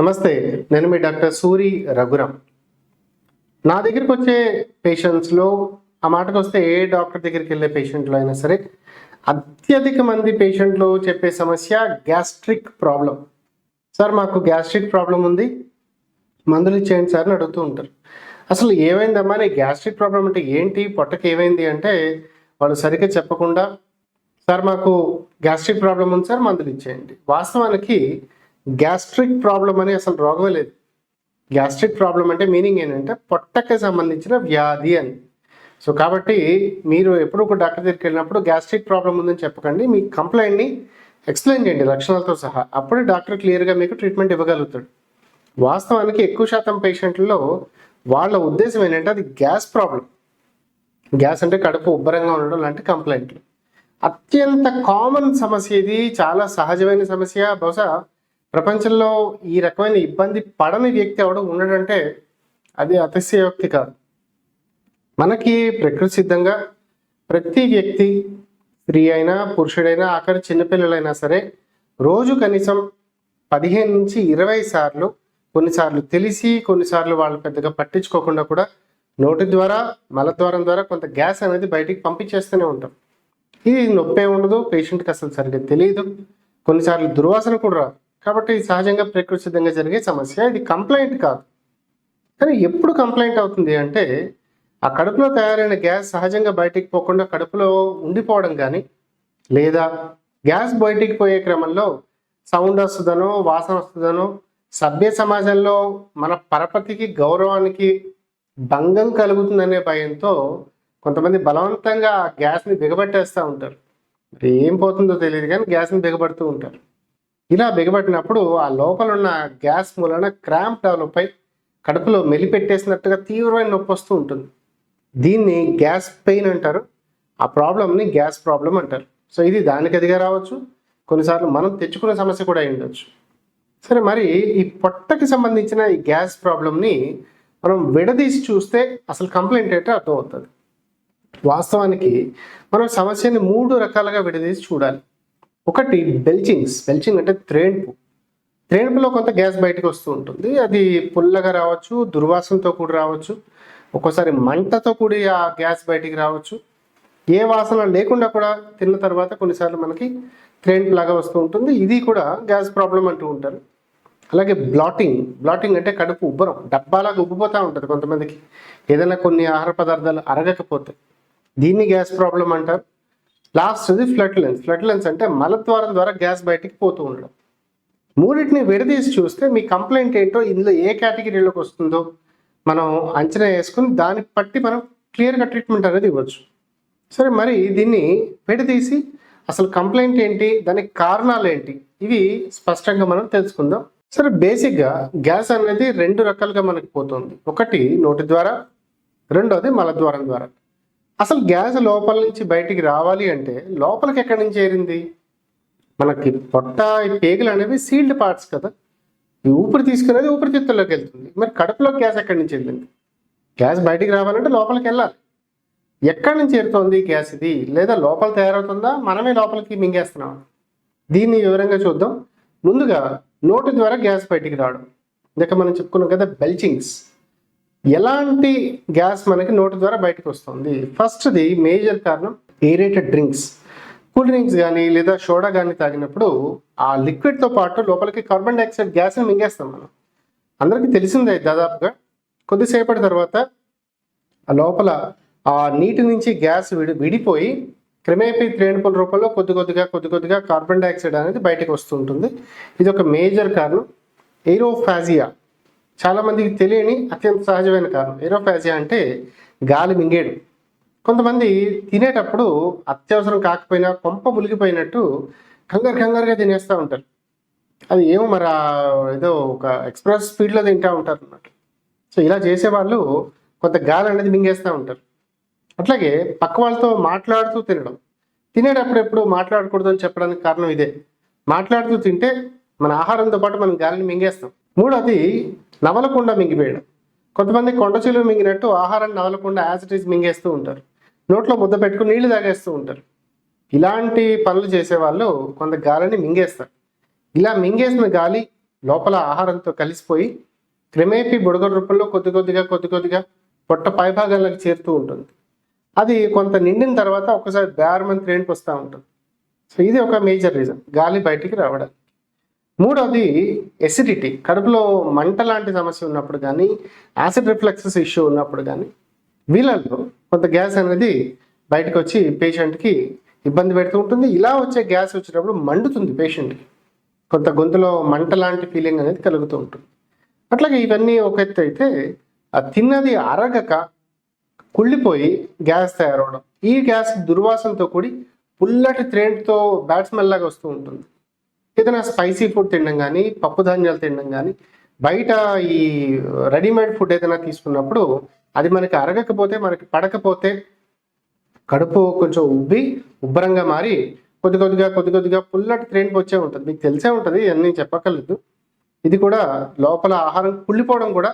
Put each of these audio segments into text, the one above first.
నమస్తే నేను మీ డాక్టర్ సూరి రఘురామ్. నా దగ్గరికి వచ్చే పేషెంట్స్లో ఆ మాటకు వస్తే ఏ డాక్టర్ దగ్గరికి వెళ్ళే పేషెంట్లు అయినా సరే అత్యధిక మంది పేషెంట్లు చెప్పే సమస్య గ్యాస్ట్రిక్ ప్రాబ్లం. సార్ మాకు గ్యాస్ట్రిక్ ప్రాబ్లం ఉంది. మందులు ఇచ్చేయండి సార్ అని అడుగుతూ ఉంటారు. అసలు ఏమైందమ్మా? నీ గ్యాస్ట్రిక్ ప్రాబ్లం అంటే ఏంటి? పొట్టకి ఏమైంది అంటే వాళ్ళు సరిగ్గా చెప్పకుండా సార్ మాకు గ్యాస్ట్రిక్ ప్రాబ్లం ఉంది సార్ మందులు ఇచ్చేయండి. వాస్తవానికి గ్యాస్ట్రిక్ ప్రాబ్లం అని అసలు రోగమే లేదు. గ్యాస్ట్రిక్ ప్రాబ్లం అంటే మీనింగ్ ఏంటంటే పొట్టకి సంబంధించిన వ్యాధి అని. సో కాబట్టి మీరు ఎప్పుడు ఒక డాక్టర్ దగ్గరికి వెళ్ళినప్పుడు గ్యాస్ట్రిక్ ప్రాబ్లం ఉందని చెప్పకండి. మీ కంప్లైంట్ని ఎక్స్ప్లెయిన్ చేయండి లక్షణాలతో సహా. అప్పుడే డాక్టర్ క్లియర్గా మీకు ట్రీట్మెంట్ ఇవ్వగలుగుతాడు. వాస్తవానికి ఎక్కువ శాతం పేషెంట్లలో వాళ్ళ ఉద్దేశం ఏంటంటే అది గ్యాస్ ప్రాబ్లం. గ్యాస్ అంటే కడుపు ఉబ్బరంగా ఉండడం లాంటి కంప్లైంట్లు. అత్యంత కామన్ సమస్య ఇది. చాలా సహజమైన సమస్య. బహుశా ప్రపంచంలో ఈ రకమైన ఇబ్బంది పడని వ్యక్తి ఎవడు ఉండడంటే అది అతిశయోక్తి కాదు. మనకి ప్రకృతి సిద్ధంగా ప్రతి వ్యక్తి స్త్రీ అయినా పురుషుడైనా ఆఖరి చిన్నపిల్లలైనా సరే రోజు కనీసం పదిహేను నుంచి ఇరవై సార్లు కొన్నిసార్లు తెలిసి కొన్నిసార్లు వాళ్ళు పెద్దగా పట్టించుకోకుండా కూడా నోటి ద్వారా మలద్వారం ద్వారా కొంత గ్యాస్ అనేది బయటికి పంపించేస్తూనే ఉంటాం. ఇది నొప్పే ఉండదు పేషెంట్కి అసలు సరిగ్గా తెలియదు. కొన్నిసార్లు దుర్వాసన కూడా రాదు. కాబట్టి సహజంగా ప్రకృతి సిద్ధంగా జరిగే సమస్య ఇది కంప్లైంట్ కాదు. కానీ ఎప్పుడు కంప్లైంట్ అవుతుంది అంటే ఆ కడుపులో తయారైన గ్యాస్ సహజంగా బయటికి పోకుండా కడుపులో ఉండిపోవడం కానీ లేదా గ్యాస్ బయటికి పోయే క్రమంలో సౌండ్ వస్తుందనో వాసన వస్తుందనో సభ్య సమాజంలో మన పరపతికి గౌరవానికి భంగం కలుగుతుందనే భయంతో కొంతమంది బలవంతంగా ఆ గ్యాస్ని బిగబట్టేస్తూ ఉంటారు. ఏం పోతుందో తెలియదు కానీ గ్యాస్ని బిగబడుతూ ఉంటారు. ఇలా బిగబట్టినప్పుడు ఆ లోపల ఉన్న గ్యాస్ మూలన క్రాంప్ డెవలప్ అయి కడుపులో మెలిపెట్టేసినట్టుగా తీవ్రమైన నొప్పి వస్తూ ఉంటుంది. దీన్ని గ్యాస్ పెయిన్ అంటారు. ఆ ప్రాబ్లమ్ని గ్యాస్ ప్రాబ్లం అంటారు. సో ఇది దానికి అదిగా రావచ్చు. కొన్నిసార్లు మనం తెచ్చుకునే సమస్య కూడా అయి ఉండొచ్చు. సరే మరి ఈ పొట్టకి సంబంధించిన ఈ గ్యాస్ ప్రాబ్లమ్ని మనం విడదీసి చూస్తే అసలు కంప్లైంట్ ఏంటో అర్థమవుతుంది. వాస్తవానికి మనం సమస్యని మూడు రకాలుగా విడదీసి చూడాలి. ఒకటి బెల్చింగ్స్ బెల్చింగ్ అంటే త్రేణుపు. త్రేణుపులో కొంత గ్యాస్ బయటకు వస్తూ ఉంటుంది. అది పుల్లగా రావచ్చు దుర్వాసనతో కూడా రావచ్చు. ఒక్కోసారి మంటతో కూడి ఆ గ్యాస్ బయటికి రావచ్చు. ఏ వాసన లేకుండా కూడా తిన్న తర్వాత కొన్నిసార్లు మనకి త్రేణుపు లాగా వస్తూ ఉంటుంది. ఇది కూడా గ్యాస్ ప్రాబ్లం అంటూ ఉంటారు. అలాగే బ్లాటింగ్. బ్లాటింగ్ అంటే కడుపు ఉబ్బరం. డబ్బాలాగా ఉబ్బిపోతూ ఉంటుంది కొంతమందికి. ఏదైనా కొన్ని ఆహార పదార్థాలు అరగకపోతే. దీన్ని గ్యాస్ ప్రాబ్లం అంటారు. లాస్ట్ది ఫ్లట్లెన్స్ ఫ్లట్లెన్స్ అంటే మలద్వారం ద్వారా గ్యాస్ బయటికి పోతూ ఉండడం. మూడింటిని విడదీసి చూస్తే మీ కంప్లైంట్ ఏంటో ఇందులో ఏ కేటగిరీలోకి వస్తుందో మనం అంచనా వేసుకుని దాన్ని బట్టి మనం క్లియర్గా ట్రీట్మెంట్ అనేది ఇవ్వచ్చు. సరే మరి దీన్ని విడదీసి అసలు కంప్లైంట్ ఏంటి దానికి కారణాలు ఏంటి ఇవి స్పష్టంగా మనం తెలుసుకుందాం. సరే బేసిక్గా గ్యాస్ అనేది రెండు రకాలుగా మనకి పోతుంది. ఒకటి నోటి ద్వారా రెండోది మలద్వారం ద్వారా. అసలు గ్యాస్ లోపల నుంచి బయటికి రావాలి అంటే లోపలికి ఎక్కడి నుంచి చేరింది మనకి పొట్ట పేగులు అనేవి సీల్డ్ పార్ట్స్ కదా. ఈ ఊపిరి తీసుకునేది ఊపిరితిత్తుల్లోకి వెళ్తుంది. మరి కడుపులో గ్యాస్ ఎక్కడి నుంచి వెళ్ళింది గ్యాస్ బయటికి రావాలంటే లోపలికి వెళ్ళాలి. ఎక్కడి నుంచి చేరుతోంది ఈ గ్యాస్ ఇది? లేదా లోపల తయారవుతుందా? మనమే లోపలికి మింగేస్తున్నాం. దీన్ని వివరంగా చూద్దాం. ముందుగా నోటి ద్వారా గ్యాస్ బయటికి రావడం. ఇందాక మనం చెప్పుకున్నాం కదా బెల్చింగ్స్. ఎలాంటి గ్యాస్ మనకి నోటి ద్వారా బయటకు వస్తుంది? ఫస్ట్ది మేజర్ కారణం ఏరేటెడ్ డ్రింక్స్ కూల్ డ్రింక్స్ కానీ లేదా సోడా కానీ తాగినప్పుడు ఆ లిక్విడ్తో పాటు లోపలికి కార్బన్ డైఆక్సైడ్ గ్యాస్ని మింగేస్తాం మనం. అందరికీ తెలిసిందే దాదాపుగా. కొద్దిసేపటి తర్వాత ఆ లోపల ఆ నీటి నుంచి గ్యాస్ విడి విడిపోయి క్రమేపీ త్రేణుపుల రూపంలో కొద్ది కొద్దిగా కొద్ది కొద్దిగా కార్బన్ డైఆక్సైడ్ అనేది బయటకు వస్తుంటుంది ఇది ఒక మేజర్ కారణం. ఎయిరోఫాజియా చాలామందికి తెలియని అత్యంత సహజమైన కారణం. ఏరోఫాజియా అంటే గాలి మింగేడు కొంతమంది తినేటప్పుడు అత్యవసరం కాకపోయినా కొంప ములిగిపోయినట్టు కంగారు కంగారుగా తినేస్తూ ఉంటారు. అది ఏమో మరి ఏదో ఒక ఎక్స్ప్రెస్ స్పీడ్లో తింటూ ఉంటారు అన్నమాట. సో ఇలా చేసేవాళ్ళు కొంత గాలి అనేది మింగేస్తూ ఉంటారు. అట్లాగే పక్క వాళ్ళతో మాట్లాడుతూ తినడం. తినేటప్పుడు ఎప్పుడు మాట్లాడకూడదు అని చెప్పడానికి కారణం ఇదే. మాట్లాడుతూ తింటే మన ఆహారంతో పాటు మనం గాలిని మింగేస్తాం. మూడోది నవలకుండా మింగివేయడం కొంతమంది కొండచిలువ మింగినట్టు ఆహారాన్ని నవలకుండా యాజ్ ఇట్ ఈస్ మింగేస్తూ ఉంటారు. నోట్లో ముద్ద పెట్టుకుని నీళ్ళు తాగేస్తూ ఉంటారు. ఇలాంటి పనులు చేసేవాళ్ళు కొంత గాలిని మింగేస్తారు. ఇలా మింగేసిన గాలి లోపల ఆహారంతో కలిసిపోయి క్రమేపీ బుడగడు రూపంలో కొద్ది కొద్దిగా కొద్ది కొద్దిగా పొట్ట పైభాగాలకు చేరుతూ ఉంటుంది. అది కొంత నిండిన తర్వాత ఒకసారి బేరమని త్రేణికి వస్తూ ఉంటుంది. సో ఇది ఒక మేజర్ రీజన్ గాలి బయటికి రావడానికి మూడవది ఎసిడిటీ కడుపులో మంట లాంటి సమస్య ఉన్నప్పుడు కానీ యాసిడ్ రిఫ్లెక్సెస్ ఇష్యూ ఉన్నప్పుడు కానీ వీళ్ళల్లో కొంత గ్యాస్ అనేది బయటకు వచ్చి పేషెంట్కి ఇబ్బంది పెడుతూ ఉంటుంది. ఇలా వచ్చే గ్యాస్ వచ్చేటప్పుడు మండుతుంది పేషెంట్కి. కొంత గొంతులో మంట లాంటి ఫీలింగ్ అనేది కలుగుతూ ఉంటుంది. అట్లాగే ఇవన్నీ ఒక ఎత్తు అయితే తిన్నది అరగక కుళ్ళిపోయి గ్యాస్ తయారవడం. ఈ గ్యాస్ దుర్వాసనతో కూడి పుల్లటి త్రేంట్తో బ్యాట్స్మెల్ లాగా వస్తూ ఉంటుంది. ఏదైనా స్పైసీ ఫుడ్ తినడం కానీ పప్పు ధాన్యాలు తినడం కానీ బయట ఈ రెడీమేడ్ ఫుడ్ ఏదైనా తీసుకున్నప్పుడు అది మనకి అరగకపోతే మనకి పడకపోతే కడుపు కొంచెం ఉబ్బి ఉబ్బరంగా మారి కొద్ది కొద్దిగా కొద్ది కొద్దిగా పుల్లటి ట్రైన్కి వచ్చే ఉంటుంది. మీకు తెలిసే ఉంటుంది ఇవన్నీ చెప్పక్కర్లేదు. ఇది కూడా లోపల ఆహారం కుళ్ళిపోవడం కూడా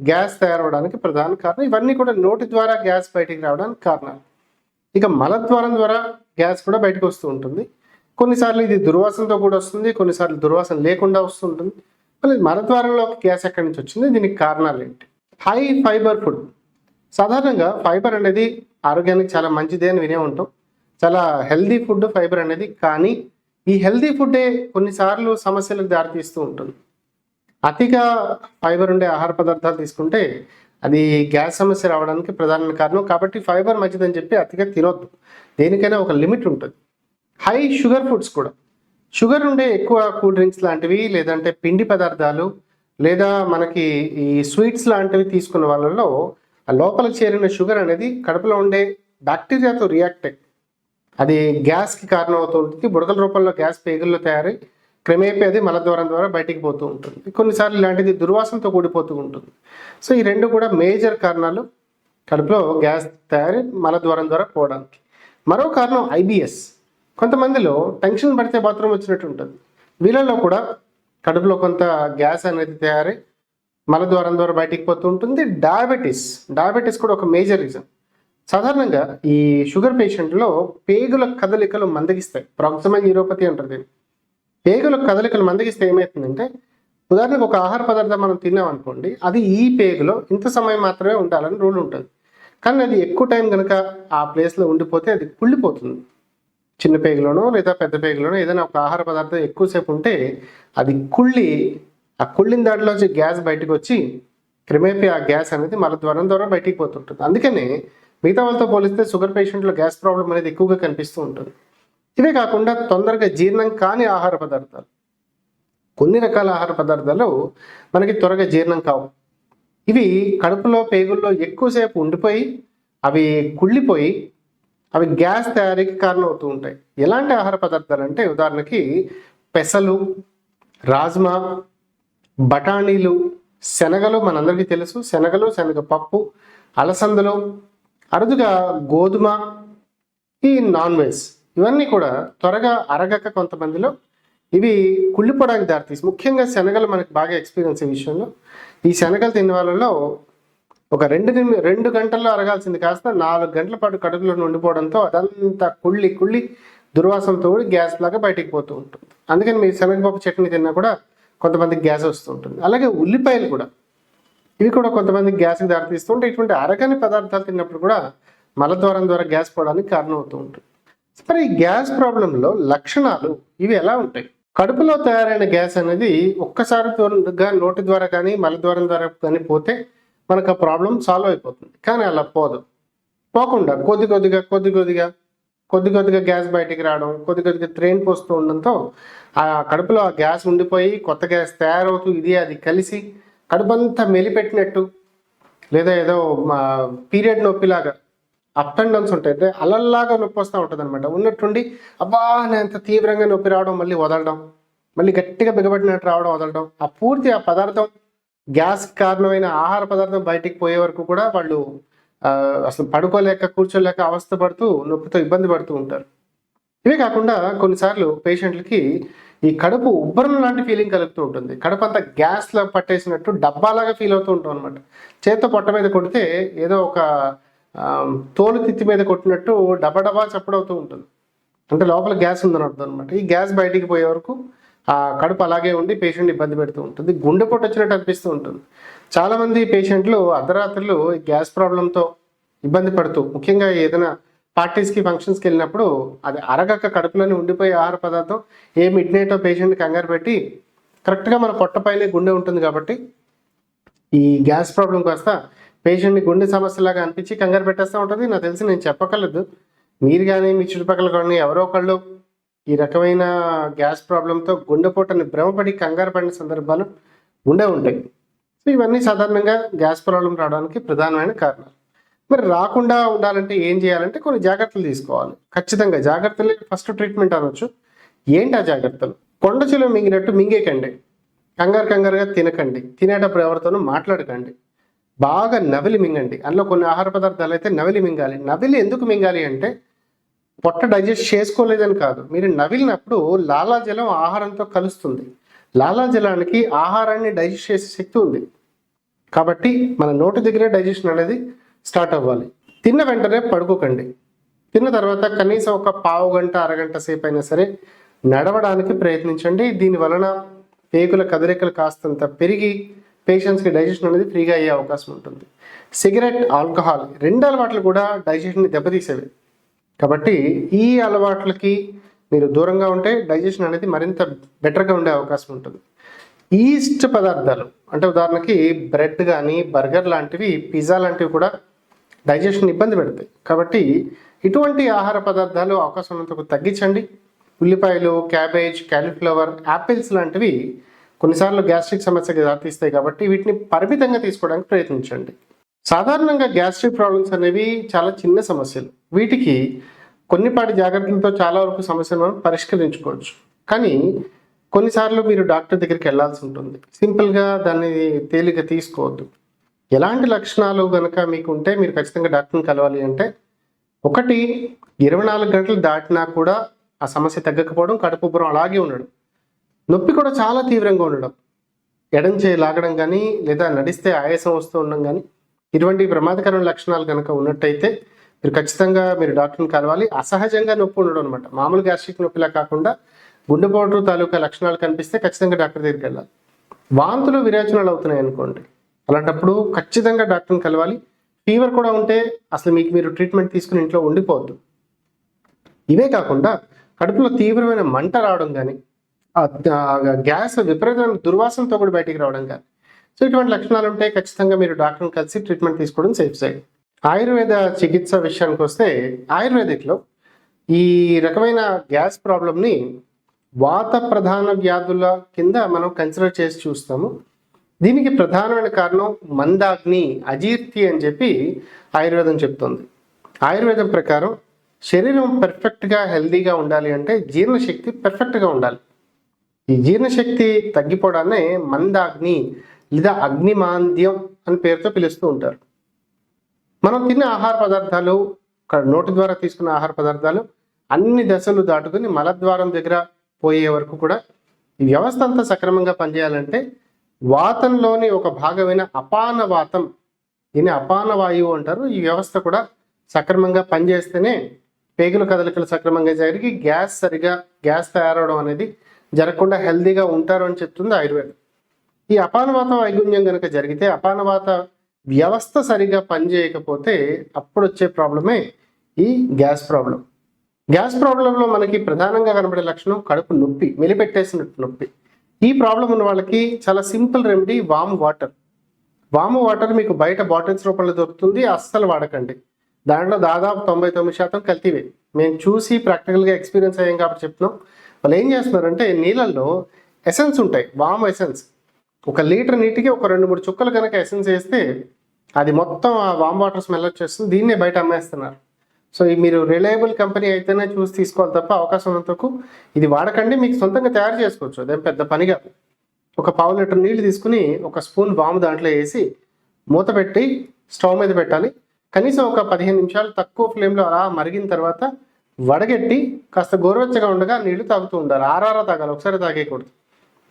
గ్యాస్ తయారవడానికి ప్రధాన కారణం. ఇవన్నీ కూడా నోటి ద్వారా గ్యాస్ బయటికి రావడానికి కారణాలు. ఇక మలద్వారం ద్వారా గ్యాస్ కూడా బయటకు వస్తూ ఉంటుంది. కొన్నిసార్లు ఇది దుర్వాసనతో కూడా వస్తుంది కొన్నిసార్లు దుర్వాసన లేకుండా వస్తుంటుంది. మళ్ళీ మలద్వారంలో గ్యాస్ ఎక్కడి నుంచి వచ్చింది? దీనికి కారణాలు ఏంటి? High fibre food. సాధారణంగా ఫైబర్ అనేది ఆరోగ్యానికి చాలా మంచిది అని వినే ఉంటాం. చాలా హెల్దీ ఫుడ్ ఫైబర్ అనేది కానీ ఈ హెల్దీ ఫుడ్డే కొన్నిసార్లు సమస్యలకు దారితీస్తూ ఉంటుంది. అతిగా ఫైబర్ ఉండే ఆహార పదార్థాలు తీసుకుంటే అది గ్యాస్ సమస్య రావడానికి ప్రధాన కారణం. కాబట్టి ఫైబర్ మంచిదని చెప్పి అతిగా తినొద్దు. దేనికైనా ఒక లిమిట్ ఉంటుంది. హై షుగర్ ఫుడ్స్ కూడా. షుగర్ ఉండే ఎక్కువ కూల్ డ్రింక్స్ లాంటివి లేదంటే పిండి పదార్థాలు లేదా మనకి ఈ స్వీట్స్ లాంటివి తీసుకున్న వాళ్ళలో ఆ లోపల చేరిన షుగర్ అనేది కడుపులో ఉండే బ్యాక్టీరియాతో రియాక్ట్ అయ్యి అది గ్యాస్కి కారణం ఉంటుంది బుడకల రూపంలో గ్యాస్ పేగుల్లో తయారై క్రమేపీ అది మలద్వారం ద్వారా బయటికి పోతూ ఉంటుంది. కొన్నిసార్లు ఇలాంటిది దుర్వాసనతో కూడిపోతూ ఉంటుంది. సో ఈ రెండు కూడా మేజర్ కారణాలు కడుపులో గ్యాస్ తయారీ మలద్వారం ద్వారా పోవడానికి. మరో కారణం ఐబిఎస్ కొంతమందిలో టెన్షన్ పడితే బాత్రూమ్ వచ్చినట్టు ఉంటుంది. వీళ్ళలో కూడా కడుపులో కొంత గ్యాస్ అనేది తయారై మలద్వారం ద్వారా బయటికి పోతూ ఉంటుంది. డయాబెటీస్ డయాబెటీస్ కూడా ఒక మేజర్ రీజన్ సాధారణంగా ఈ షుగర్ పేషెంట్లో పేగుల కదలికలు మందగిస్తాయి. ప్రాక్సిమల్ న్యూరోపతి అంటారు దీన్ని. పేగుల కదలికలు మందగిస్తే ఏమవుతుందంటే ఉదాహరణకు ఒక ఆహార పదార్థం మనం తిన్నాం అనుకోండి అది ఈ పేగులో ఇంత సమయం మాత్రమే ఉండాలని రూల్ ఉంటుంది. కానీ అది ఎక్కువ టైం కనుక ఆ ప్లేస్లో ఉండిపోతే అది కుళ్ళిపోతుంది. చిన్న పేగులోనో లేదా పెద్ద పేగులోనో ఏదైనా ఒక ఆహార పదార్థం ఎక్కువసేపు ఉంటే అది కుళ్ళి ఆ కుళ్ళిన దాంట్లో గ్యాస్ బయటకు వచ్చి క్రమేపీ ఆ గ్యాస్ అనేది మలద్వారం ద్వారా బయటికి పోతుంటుంది. అందుకనే మిగతా వాళ్ళతో పోలిస్తే షుగర్ పేషెంట్లో గ్యాస్ ప్రాబ్లం అనేది ఎక్కువగా కనిపిస్తూ ఉంటుంది. ఇవే కాకుండా తొందరగా జీర్ణం కాని ఆహార పదార్థాలు. కొన్ని రకాల ఆహార పదార్థాలు మనకి త్వరగా జీర్ణం కావు. ఇవి కడుపులో పేగుల్లో ఎక్కువసేపు ఉండిపోయి అవి కుళ్ళిపోయి అవి గ్యాస్ తయారీకి కారణమవుతూ ఉంటాయి. ఎలాంటి ఆహార పదార్థాలు అంటే ఉదాహరణకి పెసలు రాజ్మా బఠానీలు శనగలు మనందరికీ తెలుసు. శనగలు శనగపప్పు అలసందలు అరుదుగా గోధుమ ఈ నాన్ వెజ్. ఇవన్నీ కూడా త్వరగా అరగక కొంతమందిలో ఇవి కుళ్ళిపోవడానికి దారితీసి ముఖ్యంగా శనగలు మనకు బాగా ఎక్స్పీరియన్స్ ఈ విషయంలో ఈ శనగలు తిన్న వాళ్ళలో ఒక రెండు నిమి రెండు గంటల్లో అరగాల్సింది కాస్త నాలుగు గంటల పాటు కడుపులో ఉండిపోవడంతో అదంతా కుళ్ళి కుళ్ళి దుర్వాసనతో కూడా గ్యాస్ లాగా బయటికి పోతూ ఉంటుంది. అందుకని మీరు శనగపప్పు చట్నీ తిన్నా కూడా కొంతమందికి గ్యాస్ వస్తూ ఉంటుంది. అలాగే ఉల్లిపాయలు కూడా. ఇవి కూడా కొంతమందికి గ్యాస్కి దారితీస్తూ ఉంటాయి. ఇటువంటి అరగని పదార్థాలు తిన్నప్పుడు కూడా మలద్వారం ద్వారా గ్యాస్ పోవడానికి కారణం అవుతూ ఉంటుంది. మరి ఈ గ్యాస్ ప్రాబ్లంలో లక్షణాలు ఇవి ఎలా ఉంటాయి? కడుపులో తయారైన గ్యాస్ అనేది ఒక్కసారి నోటి ద్వారా కానీ మలద్వారం ద్వారా కానీ పోతే మనకు ఆ ప్రాబ్లం సాల్వ్ అయిపోతుంది. కానీ అలా పోదు. పోకుండా కొద్ది కొద్దిగా కొద్ది కొద్దిగా కొద్ది కొద్దిగా గ్యాస్ బయటికి రావడం కొద్ది కొద్దిగా ట్రైన్ పోస్తూ ఉండడంతో ఆ కడుపులో ఆ గ్యాస్ ఉండిపోయి కొత్త గ్యాస్ తయారవుతూ ఇది అది కలిసి కడుపంతా మెలిపెట్టినట్టు లేదా ఏదో పీరియడ్ నొప్పిలాగా అప్ అండ్ డౌన్స్ ఉంటాయి. అలల్లాగా నొప్పి వస్తూ ఉంటుంది అనమాట ఉన్నట్టుండి అబ్బా నేను తీవ్రంగా నొప్పి రావడం మళ్ళీ వదలడం మళ్ళీ గట్టిగా బిగబడినట్టు రావడం వదలడం ఆ పూర్తి ఆ పదార్థం గ్యాస్ కారణమైన ఆహార పదార్థం బయటికి పోయే వరకు కూడా వాళ్ళు అసలు పడుకోలేక కూర్చోలేక అవస్థ పడుతూ నొప్పితో ఇబ్బంది పడుతూ ఉంటారు. ఇవే కాకుండా కొన్నిసార్లు పేషెంట్లకి ఈ కడుపు ఉబ్బరం లాంటి ఫీలింగ్ కలుగుతూ ఉంటుంది. కడుపు అంతా గ్యాస్లో పట్టేసినట్టు డబ్బాలాగా ఫీల్ అవుతూ ఉంటాం అనమాట చేత్తో పొట్ట మీద కొడితే ఏదో ఒక తోలు తిత్తి మీద కొట్టినట్టు డబ్బా డబ్బా చప్పుడవుతూ ఉంటుంది. అంటే లోపల గ్యాస్ ఉందని అర్థం అనమాట ఈ గ్యాస్ బయటికి పోయే వరకు ఆ కడుపు అలాగే ఉండి పేషెంట్ ఇబ్బంది పెడుతూ ఉంటుంది. గుండెపోటు వచ్చినట్టు అనిపిస్తూ ఉంటుంది. చాలామంది పేషెంట్లు అర్ధరాత్రులు ఈ గ్యాస్ ప్రాబ్లంతో ఇబ్బంది పడుతూ ముఖ్యంగా ఏదైనా పార్టీస్కి ఫంక్షన్స్కి వెళ్ళినప్పుడు అది అరగక కడుపులోనే ఉండిపోయే ఆహార పదార్థం ఏ మిడ్నైటో పేషెంట్ కంగారు పెట్టి కరెక్ట్గా మన పొట్టపైనే గుండె ఉంటుంది కాబట్టి ఈ గ్యాస్ ప్రాబ్లం కాస్త పేషెంట్ని గుండె సమస్యలాగా అనిపించి కంగారు పెట్టేస్తూ ఉంటుంది. నాకు తెలిసి నేను చెప్పగలదు మీరు కానీ మీ చుట్టుపక్కల కానీ ఎవరో ఒకళ్ళు ఈ రకమైన గ్యాస్ ప్రాబ్లంతో గుండెపోటని భ్రమపడి కంగారు పడిన సందర్భాలు ఉండే ఉంటాయి. సో ఇవన్నీ సాధారణంగా గ్యాస్ ప్రాబ్లం రావడానికి ప్రధానమైన కారణాలు. మరి రాకుండా ఉండాలంటే ఏం చేయాలంటే కొన్ని జాగ్రత్తలు తీసుకోవాలి. ఖచ్చితంగా జాగ్రత్తలే ఫస్ట్ ట్రీట్మెంట్ అనొచ్చు. ఏంటి ఆ జాగ్రత్తలు? కొండ మింగినట్టు మింగేకండి. కంగారు కంగారుగా తినకండి. తినేటప్పుడు ఎవరితోనూ మాట్లాడకండి. బాగా నవిలి మింగండి. అందులో కొన్ని ఆహార పదార్థాలు అయితే నవిలి మింగాలి. నవిలి ఎందుకు మింగాలి అంటే పొట్ట డైజెస్ట్ చేసుకోలేదని కాదు. మీరు నవిలినప్పుడు లాలాజలం ఆహారంతో కలుస్తుంది. లాలాజలానికి ఆహారాన్ని డైజెస్ట్ చేసే శక్తి ఉంది. కాబట్టి మన నోటి దగ్గరే డైజెషన్ అనేది స్టార్ట్ అవ్వాలి. తిన్న వెంటనే పడుకోకండి. తిన్న తర్వాత కనీసం ఒక పావు గంట అరగంట సేపు అయినా సరే నడవడానికి ప్రయత్నించండి. దీని వలన పేగుల కదలికలు కాస్తంత పెరిగి పేషెంట్స్కి డైజెషన్ అనేది ఫ్రీగా అయ్యే అవకాశం ఉంటుంది. సిగరెట్ ఆల్కహాల్ రెండు అలవాట్లు కూడా డైజెషన్ని దెబ్బతీసేవి. కాబట్టి ఈ అలవాట్లకి మీరు దూరంగా ఉంటే డైజెషన్ అనేది మరింత బెటర్గా ఉండే అవకాశం ఉంటుంది. ఈస్ట్ పదార్థాలు అంటే ఉదాహరణకి బ్రెడ్ కానీ బర్గర్ లాంటివి పిజ్జా లాంటివి కూడా డైజెషన్ ఇబ్బంది పెడతాయి. కాబట్టి ఇటువంటి ఆహార పదార్థాలు అవకాశం ఉన్నంత తగ్గించండి. ఉల్లిపాయలు క్యాబేజ్ క్యాలీఫ్లవర్ యాపిల్స్ లాంటివి కొన్నిసార్లు గ్యాస్ట్రిక్ సమస్యకి దారితీస్తాయి కాబట్టి వీటిని పరిమితంగా తీసుకోవడానికి ప్రయత్నించండి. సాధారణంగా గ్యాస్ట్రిక్ ప్రాబ్లమ్స్ అనేవి చాలా చిన్న సమస్యలు. వీటికి కొన్నిపాటి జాగ్రత్తలతో చాలా వరకు సమస్యలు మనం పరిష్కరించుకోవచ్చు. కానీ కొన్నిసార్లు మీరు డాక్టర్ దగ్గరికి వెళ్ళాల్సి ఉంటుంది. సింపుల్గా దాన్ని తేలిక తీసుకోవద్దు. ఎలాంటి లక్షణాలు కనుక మీకు ఉంటే మీరు ఖచ్చితంగా డాక్టర్ని కలవాలి అంటే ఒకటి ఇరవై నాలుగు గంటలు దాటినా కూడా ఆ సమస్య తగ్గకపోవడం కడుపు ఉబ్బరం అలాగే ఉండడం. నొప్పి కూడా చాలా తీవ్రంగా ఉండడం. ఎడంచే లాగడం కానీ లేదా నడిస్తే ఆయాసం వస్తూ ఉండడం కానీ ఇటువంటి ప్రమాదకరమైన లక్షణాలు కనుక ఉన్నట్టయితే మీరు ఖచ్చితంగా మీరు డాక్టర్ని కలవాలి. అసహజంగా నొప్పి ఉండడం అనమాట మామూలు గ్యాస్ట్రిక్ నొప్పిలా కాకుండా గుండెపోటు తాలూకా లక్షణాలు కనిపిస్తే ఖచ్చితంగా డాక్టర్ దగ్గరికి వెళ్ళాలి. వాంతులు విరేచనాలు అవుతున్నాయి అనుకోండి. అలాంటప్పుడు ఖచ్చితంగా డాక్టర్ని కలవాలి. ఫీవర్ కూడా ఉంటే అసలు మీకు మీరు ట్రీట్మెంట్ తీసుకుని ఇంట్లో ఉండిపోవద్దు. ఇవే కాకుండా కడుపులో తీవ్రమైన మంట రావడం కానీ గ్యాస్ విపరీతమైన దుర్వాసనతో కూడా బయటికి రావడం కానీ సో ఇటువంటి లక్షణాలు ఉంటే ఖచ్చితంగా మీరు డాక్టర్ని కలిసి ట్రీట్మెంట్ తీసుకోవడం సేఫ్ సైడ్ ఆయుర్వేద చికిత్స విషయానికి వస్తే ఆయుర్వేదిక్లో ఈ రకమైన గ్యాస్ ప్రాబ్లమ్ని వాత ప్రధాన వ్యాధుల కింద మనం కన్సిడర్ చేసి చూస్తాము. దీనికి ప్రధానమైన కారణం మందాగ్ని అజీర్తి అని చెప్పి ఆయుర్వేదం చెప్తుంది. ఆయుర్వేదం ప్రకారం శరీరం పెర్ఫెక్ట్గా హెల్దీగా ఉండాలి అంటే జీర్ణశక్తి పెర్ఫెక్ట్గా ఉండాలి. ఈ జీర్ణశక్తి తగ్గిపోవడాన్ని మందాగ్ని లేదా అగ్నిమాంద్యం అని పేరుతో పిలుస్తూ ఉంటారు. మనం తినే ఆహార పదార్థాలు నోటి ద్వారా తీసుకున్న ఆహార పదార్థాలు అన్ని దశలు దాటుకుని మలద్వారం దగ్గర పోయే వరకు కూడా ఈ వ్యవస్థ అంతా సక్రమంగా పనిచేయాలంటే వాతంలోని ఒక భాగమైన అపాన వాతం దీన్ని అపాన వాయువు అంటారు. ఈ వ్యవస్థ కూడా సక్రమంగా పనిచేస్తేనే పేగుల కదలికలు సక్రమంగా జరిగి గ్యాస్ సరిగా గ్యాస్ తయారవడం అనేది జరగకుండా హెల్దీగా ఉంటారు అని చెప్తుంది ఆయుర్వేదం. ఈ అపానవాత వైగుణ్యం కనుక జరిగితే అపానవాత వ్యవస్థ సరిగా పనిచేయకపోతే అప్పుడు వచ్చే ప్రాబ్లమే ఈ గ్యాస్ ప్రాబ్లం. గ్యాస్ ప్రాబ్లంలో మనకి ప్రధానంగా కనబడే లక్షణం కడుపు నొప్పి మెలిపెట్టేసినట్టు నొప్పి. ఈ ప్రాబ్లం ఉన్న వాళ్ళకి చాలా simple remedy warm water. Warm water మీకు బయట బాటిల్స్ రూపంలో దొరుకుతుంది అస్సలు వాడకండి. దాంట్లో దాదాపు తొంభై తొమ్మిది శాతం కల్తీవే. మేము చూసి ప్రాక్టికల్గా ఎక్స్పీరియన్స్ అయ్యాం కాబట్టి చెప్తున్నాం. వాళ్ళు ఏం చేస్తున్నారంటే నీళ్ళల్లో ఎసెన్స్ ఉంటాయి వామ్ ఎసెన్స్. ఒక లీటర్ నీటికి ఒక రెండు మూడు చుక్కలు కనుక ఎసెన్స్ వేస్తే అది మొత్తం ఆ వామ్ వాటర్ స్మెల్ వచ్చేస్తుంది. దీన్నే బయట అమ్మేస్తున్నారు. సో ఈ మీరు రిలయబుల్ కంపెనీ అయితేనే చూసి తీసుకోవాలి తప్ప అవకాశం ఉన్నంతకు ఇది వాడకండి మీకు సొంతంగా తయారు చేసుకోవచ్చు. అదేం పెద్ద పనిగా ఒక పావు లీటర్ నీళ్ళు తీసుకుని ఒక స్పూన్ వాము దాంట్లో వేసి మూత పెట్టి స్టవ్ మీద పెట్టాలి. కనీసం ఒక పదిహేను నిమిషాలు తక్కువ ఫ్లేమ్లో అలా మరిగిన తర్వాత వడగట్టి కాస్త గోరువెచ్చగా ఉండగా నీళ్ళు తాగుతూ ఉండాలి. ఆరారా తాగాలి. ఒకసారి తాగేయకూడదు.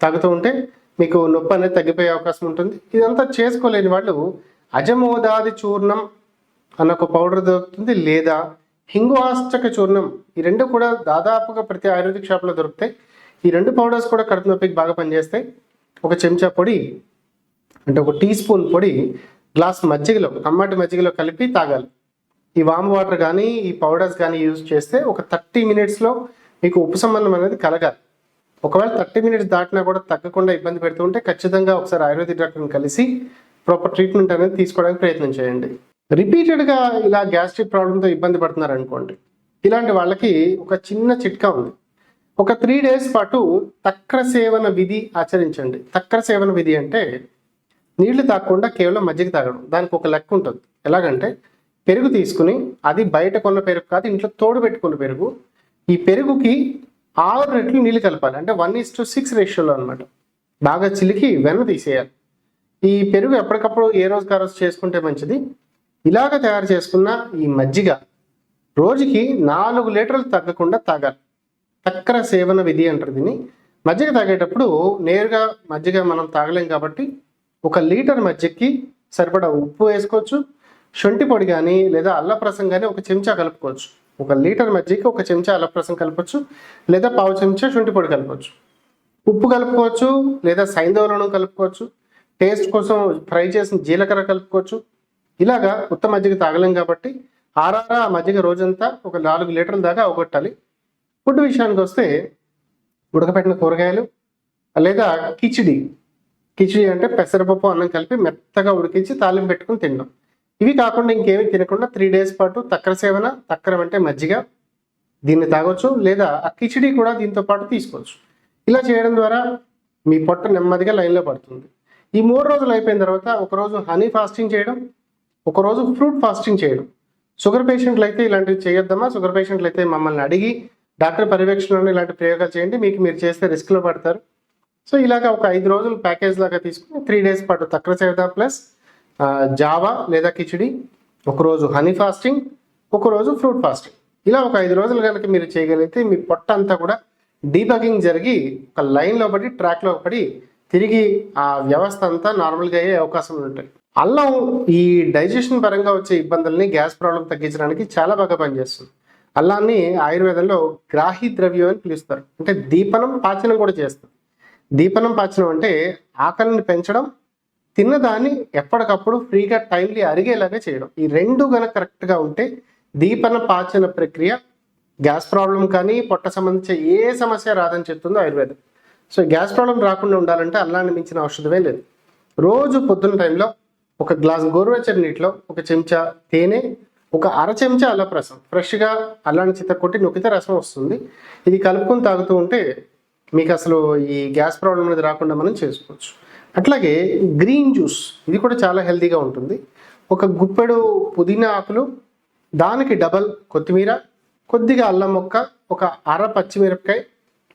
తాగుతూ ఉంటే మీకు నొప్పి అనేది తగ్గిపోయే అవకాశం ఉంటుంది. ఇదంతా చేసుకోలేని వాళ్ళు అజమోదాది చూర్ణం అన్న ఒక పౌడర్ దొరుకుతుంది లేదా హింగువాష్టక చూర్ణం. ఈ రెండు కూడా దాదాపుగా ప్రతి ఆయుర్వేదిక్ షాప్లో దొరుకుతాయి. ఈ రెండు పౌడర్స్ కూడా కడుపు నొప్పికి బాగా పనిచేస్తాయి. ఒక చెంచా పొడి అంటే ఒక టీ స్పూన్ పొడి గ్లాస్ మజ్జిగలో కమ్మటి మజ్జిగలో కలిపి తాగాలి. ఈ వామ్ వాటర్ కానీ ఈ పౌడర్స్ కానీ యూజ్ చేస్తే ఒక థర్టీ మినిట్స్లో మీకు ఉపశమనం అనేది కలగాలి. ఒకవేళ థర్టీ మినిట్స్ దాటినా కూడా తగ్గకుండా ఇబ్బంది పెడుతూ ఉంటే ఖచ్చితంగా ఒకసారి ఆయుర్వేదిక్ డాక్టర్ని కలిసి ప్రాపర్ ట్రీట్మెంట్ అనేది తీసుకోవడానికి ప్రయత్నం చేయండి. రిపీటెడ్గా ఇలా గ్యాస్ట్రిక్ ప్రాబ్లంతో ఇబ్బంది పడుతున్నారు అనుకోండి ఇలాంటి వాళ్ళకి ఒక చిన్న చిట్కా ఉంది. ఒక త్రీ డేస్ పాటు తక్ర సేవన విధి ఆచరించండి. తక్ర సేవన విధి అంటే నీళ్ళు తాగకుండా కేవలం మజ్జిగ తాగడం. దానికి ఒక లెక్క ఉంటుంది. ఎలాగంటే పెరుగు తీసుకుని అది బయట కొన్న పెరుగు కాదు ఇంట్లో తోడు పెట్టుకున్న పెరుగు. ఈ పెరుగుకి ఆరు రెట్లు నీళ్ళు కలపాలి. అంటే వన్ ఈస్ టు సిక్స్ రేషియోలో అనమాట బాగా చిలికి వెన్న తీసేయాలి. ఈ పెరుగు ఎప్పటికప్పుడు ఏ రోజు ఆ రోజు చేసుకుంటే మంచిది? ఇలాగ తయారు చేసుకున్న ఈ మజ్జిగ రోజుకి నాలుగు లీటర్లు తగ్గకుండా తాగాలి. తక్కర సేవన విధి అంటారు దీన్ని. మజ్జిగ తాగేటప్పుడు నేరుగా మజ్జిగ మనం తాగలేం కాబట్టి ఒక లీటర్ మజ్జిగకి సరిపడా ఉప్పు వేసుకోవచ్చు. శొంఠి పొడి కానీ లేదా అల్లప్రసం కానీ ఒక చెంచా కలుపుకోవచ్చు. ఒక లీటర్ మజ్జిగకి ఒక చెంచా అలప్రసం కలపచ్చు లేదా పావు చెంచా శుంఠి పొడి కలపచ్చు. ఉప్పు కలుపుకోవచ్చు లేదా సైంధవలను కలుపుకోవచ్చు. టేస్ట్ కోసం ఫ్రై చేసిన జీలకర్ర కలుపుకోవచ్చు. ఇలాగా ఉత్త మజ్జిగ తాగలేం కాబట్టి ఆరారా ఆ మజ్జిగ రోజంతా ఒక నాలుగు లీటర్ల దాకా అవగొట్టాలి. ఫుడ్ విషయానికి వస్తే ఉడకపెట్టిన కూరగాయలు లేదా కిచిడి. కిచిడి అంటే పెసరపప్పు అన్నం కలిపి మెత్తగా ఉడికించి తాలింపు పెట్టుకుని తినడం. ఇవి కాకుండా ఇంకేమీ తినకుండా త్రీ డేస్ పాటు తక్కర సేవన తక్కరం అంటే మజ్జిగ దీన్ని తాగొచ్చు లేదా ఆ కిచిడి కూడా దీంతో పాటు తీసుకోవచ్చు. ఇలా చేయడం ద్వారా మీ పొట్ట నెమ్మదిగా లైన్లో పడుతుంది. ఈ మూడు రోజులు అయిపోయిన తర్వాత ఒకరోజు హనీ ఫాస్టింగ్ చేయడం ఒకరోజు ఫ్రూట్ ఫాస్టింగ్ చేయడం. షుగర్ పేషెంట్లు అయితే ఇలాంటివి చేయొద్దమ్మా. షుగర్ పేషెంట్లు అయితే మమ్మల్ని అడిగి డాక్టర్ పర్యవేక్షణలో ఇలాంటి ప్రయోగాలు చేయండి మీకు మీరు చేస్తే రిస్క్లో పడతారు. సో ఇలాగ ఒక ఐదు రోజులు ప్యాకేజ్ లాగా తీసుకుని త్రీ డేస్ పాటు తక్కువ సేవదా ప్లస్ జావా లేదా కిచిడి ఒకరోజు హనీ ఫాస్టింగ్ ఒకరోజు ఫ్రూట్ ఫాస్టింగ్. ఇలా ఒక ఐదు రోజులు కనుక మీరు చేయగలిగితే మీ పొట్ట అంతా కూడా డీబగింగ్ జరిగి ఒక లైన్లో పడి ట్రాక్లో పడి తిరిగి ఆ వ్యవస్థ అంతా నార్మల్గా అయ్యే అవకాశం ఉంటాయి అల్లం ఈ డైజెషన్ పరంగా వచ్చే ఇబ్బందుల్ని గ్యాస్ ప్రాబ్లం తగ్గించడానికి చాలా బాగా పనిచేస్తుంది. అల్లాన్ని ఆయుర్వేదంలో గ్రాహి ద్రవ్యం అని పిలుస్తారు. అంటే దీపనం పాచనం కూడా చేస్తుంది దీపనం పాచనం అంటే ఆకలిని పెంచడం తిన్నదాన్ని ఎప్పటికప్పుడు ఫ్రీగా టైంలీ అరిగేలాగా చేయడం. ఈ రెండు కనుక కరెక్ట్గా ఉంటే దీపన పాచన ప్రక్రియ గ్యాస్ ప్రాబ్లం కానీ పొట్ట సంబంధించి ఏ సమస్య రాదని చెప్తుందో ఆయుర్వేదం. సో గ్యాస్ ప్రాబ్లం రాకుండా ఉండాలంటే అల్లాన్ని మించిన ఔషధమే లేదు. రోజు పొద్దున్న టైంలో ఒక గ్లాస్ గోరువెచ్చని నీటిలో ఒక చెంచా తేనె ఒక అర చెంచా అల్లపు రసం ఫ్రెష్గా అల్లాన్ని చిత్త కొట్టి నొక్కితే రసం వస్తుంది. ఇది కలుపుకొని తాగుతూ ఉంటే మీకు అసలు ఈ గ్యాస్ ప్రాబ్లం అనేది రాకుండా మనం చేసుకోవచ్చు. అట్లాగే గ్రీన్ జ్యూస్ ఇది కూడా చాలా హెల్తీగా ఉంటుంది. ఒక గుప్పెడు పుదీనా ఆకులు దానికి డబల్ కొత్తిమీర కొద్దిగా అల్లం మొక్క ఒక అర పచ్చిమిరపకాయ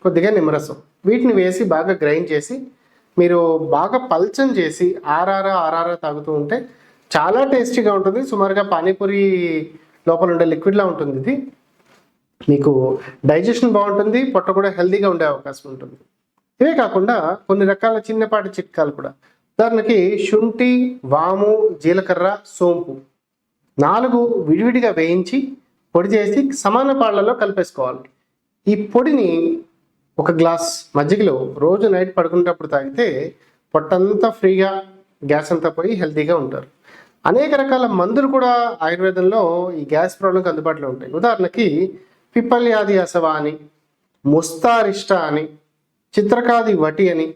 కొద్దిగా నిమ్మరసం. వీటిని వేసి బాగా గ్రైండ్ చేసి మీరు బాగా పల్చం చేసి ఆరారా ఆరారా తాగుతూ ఉంటే చాలా టేస్టీగా ఉంటుంది. సుమారుగా పానీపూరి లోపల ఉండే లిక్విడ్లా ఉంటుంది ఇది. మీకు డైజెషన్ బాగుంటుంది పొట్ట కూడా హెల్తీగా ఉండే అవకాశం ఉంటుంది. ఇవే కాకుండా కొన్ని రకాల చిన్నపాటి చిట్కాలు కూడా. ఉదాహరణకి శుంఠి వాము జీలకర్ర సోంపు. నాలుగు విడివిడిగా వేయించి పొడి చేసి సమాన పాళ్ళలో కలిపేసుకోవాలి. ఈ పొడిని ఒక గ్లాస్ మజ్జిగలో రోజు నైట్ పడుకునేటప్పుడు తాగితే పొట్టంతా ఫ్రీగా గ్యాస్ అంతా పోయి హెల్తీగా ఉంటారు. అనేక రకాల మందులు కూడా ఆయుర్వేదంలో ఈ గ్యాస్ ప్రాబ్లంకి అందుబాటులో ఉంటాయి. ఉదాహరణకి పిప్పల్యాది అసవ అని ముస్తారిష్ట అని చిత్రకాది వటి అని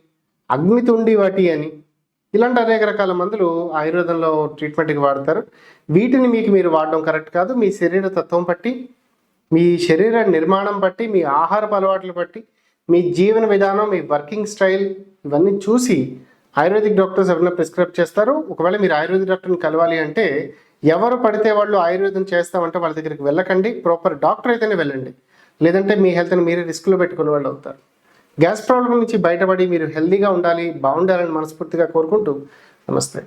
అగ్నితుండి వటి అని ఇలాంటి అనేక రకాల మందులు ఆయుర్వేదంలో ట్రీట్మెంట్కి వాడతారు. వీటిని మీకు మీరు వాడడం కరెక్ట్ కాదు. మీ శరీర తత్వం బట్టి మీ శరీర నిర్మాణం బట్టి మీ ఆహారపు అలవాట్లు బట్టి మీ జీవన విధానం మీ వర్కింగ్ స్టైల్ ఇవన్నీ చూసి ఆయుర్వేదిక్ డాక్టర్స్ ఎవరైనా ప్రిస్క్రైబ్ చేస్తారు ఒకవేళ మీరు ఆయుర్వేదిక్ డాక్టర్ని కలవాలి అంటే ఎవరు పడితే వాళ్ళు ఆయుర్వేదం చేస్తామంటే వాళ్ళ దగ్గరికి వెళ్ళకండి. ప్రాపర్ డాక్టర్ అయితేనే వెళ్ళండి. లేదంటే మీ హెల్త్ని మీరే రిస్క్లో పెట్టుకునే వాళ్ళు అవుతారు. గ్యాస్ ప్రాబ్లం నుంచి బయటపడి మీరు హెల్దీగా ఉండాలి బాగుండాలని మనస్ఫూర్తిగా కోరుకుంటూ నమస్తే.